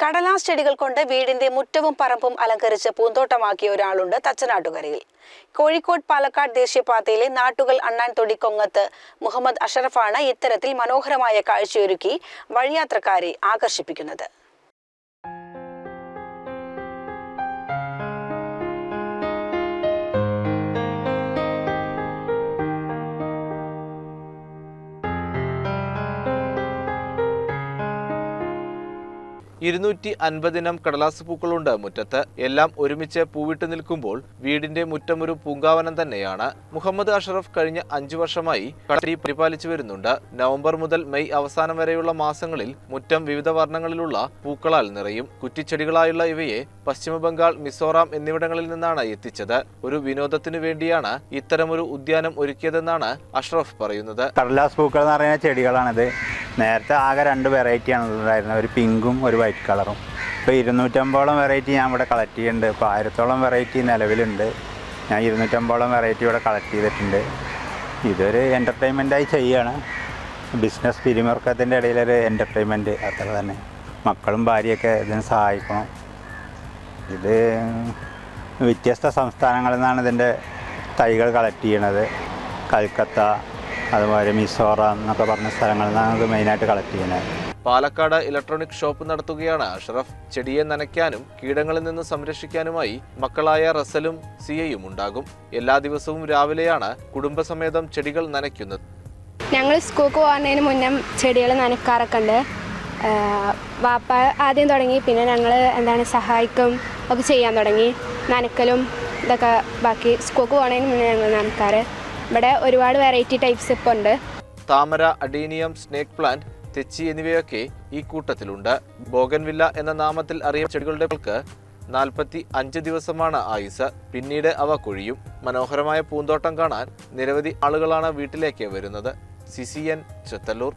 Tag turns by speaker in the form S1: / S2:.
S1: കടലാസ് ചെടികൾ കൊണ്ട് വീടിന്റെ മുറ്റവും പറമ്പും അലങ്കരിച്ച് പൂന്തോട്ടമാക്കിയ ഒരാളുണ്ട് തച്ചനാട്ടുകരയിൽ. കോഴിക്കോട് പാലക്കാട് ദേശീയപാതയിലെ നാട്ടുകൾ അണ്ണാൻ തൊടിക്കൊങ്ങത്ത് മുഹമ്മദ് അഷറഫാണ് ഇത്തരത്തിൽ മനോഹരമായ കാഴ്ചയൊരുക്കി വഴിയാത്രക്കാരെ ആകർഷിപ്പിക്കുന്നത്.
S2: ഇരുന്നൂറ്റി അൻപതിനം കടലാസ് പൂക്കളുണ്ട്. മുറ്റത്ത് എല്ലാം ഒരുമിച്ച് പൂവിട്ട് നിൽക്കുമ്പോൾ വീടിന്റെ മുറ്റം ഒരു പൂങ്കാവനം തന്നെയാണ്. മുഹമ്മദ് അഷറഫ് കഴിഞ്ഞ അഞ്ചു വർഷമായി കടലി പരിപാലിച്ചു വരുന്നുണ്ട്. നവംബർ മുതൽ മെയ് അവസാനം വരെയുള്ള മാസങ്ങളിൽ മുറ്റം വിവിധ വർണങ്ങളിലുള്ള പൂക്കളാൽ നിറയും. കുറ്റിച്ചെടികളായുള്ള ഇവയെ പശ്ചിമബംഗാൾ മിസോറാം എന്നിവിടങ്ങളിൽ നിന്നാണ് എത്തിച്ചത്. ഒരു വിനോദത്തിനു വേണ്ടിയാണ് ഇത്തരമൊരു ഉദ്യാനം ഒരുക്കിയതെന്നാണ് അഷ്റഫ് പറയുന്നത്.
S3: കടലാസ് പൂക്കൾ എന്ന് പറയുന്ന ചെടികളാണിത്. നേരത്തെ ആകെ രണ്ട് വെറൈറ്റിയാണ് ഉണ്ടായിരുന്നത് ഒരു പിങ്കും ഒരു വൈറ്റ് കളറും ഇപ്പോൾ ഇരുന്നൂറ്റമ്പതോളം വെറൈറ്റി ഞാൻ ഇവിടെ കളക്ട് ചെയ്യുന്നുണ്ട് ഇപ്പോൾ ആയിരത്തോളം വെറൈറ്റി നിലവിലുണ്ട്. ഞാൻ ഇരുന്നൂറ്റമ്പതോളം വെറൈറ്റി ഇവിടെ കളക്ട് ചെയ്തിട്ടുണ്ട്. ഇതൊരു എന്റർടൈൻമെന്റായി ചെയ്യുകയാണ് ബിസിനസ് പിരിമുറുക്കത്തിന്റെ ഇടയിലൊരു എന്റർടൈൻമെന്റ് അത്ര തന്നെ മക്കളും ഭാര്യയൊക്കെ ഇതിന് സഹായിക്കണം. ഇത് വ്യത്യസ്ത സംസ്ഥാനങ്ങളിൽ നിന്നാണ് ഇതിന്റെ തൈകൾ കളക്ട് ചെയ്യണത്. കൽക്കത്ത അതുപോലെ മിസോറാം എന്നൊക്കെ പറഞ്ഞ സ്ഥലങ്ങളിൽ നിന്നാണ് ഇത് മെയിനായിട്ട് കളക്ട് ചെയ്യുന്നത്.
S2: പാലക്കാട് ഇലക്ട്രോണിക് ഷോപ്പ് നടത്തുകയാണ് അഷറഫ്. ചെടിയെ നനയ്ക്കാനും കീടങ്ങളിൽ നിന്ന് സംരക്ഷിക്കാനുമായി മക്കളായ റസലും സിയയും ഉണ്ടാകും. എല്ലാ ദിവസവും രാവിലെയാണ് കുടുംബസമേതം ചെടികൾ നനയ്ക്കുന്നത്.
S4: ഞങ്ങൾ സ്കൂൾക്ക് പോകുന്നതിന് മുന്നേ ചെടികൾ നനയ്ക്കാറൊക്കെ ഉണ്ട്. വാപ്പ ആദ്യം തുടങ്ങി പിന്നെ ഞങ്ങൾ എന്താണ് സഹായിക്കും ഒക്കെ ചെയ്യാൻ തുടങ്ങി. നനക്കലും ഇതൊക്കെ ബാക്കി സ്കൂൾക്ക് പോകുന്നതിന് മുന്നേ ഞങ്ങൾ നനക്കാറ് ഇവിടെ ഒരുപാട് വെറൈറ്റി ടൈപ്സ് ഇപ്പോൾ ഉണ്ട്.
S2: താമര അഡീനിയം സ്നേക്ക് പ്ലാന്റ് തെച്ചി എന്നിവയൊക്കെ ഈ കൂട്ടത്തിലുണ്ട്. ബോഗൻവില്ല എന്ന നാമത്തിൽ അറിയ ചെടികളുടെ നാൽപ്പത്തി അഞ്ച് ദിവസമാണ് ആയുസ്. പിന്നീട് അവ കൊഴിയും. മനോഹരമായ പൂന്തോട്ടം കാണാൻ നിരവധി ആളുകളാണ് വീട്ടിലേക്ക് വരുന്നത്. സിസിയൻ ചെത്തല്ലൂർ.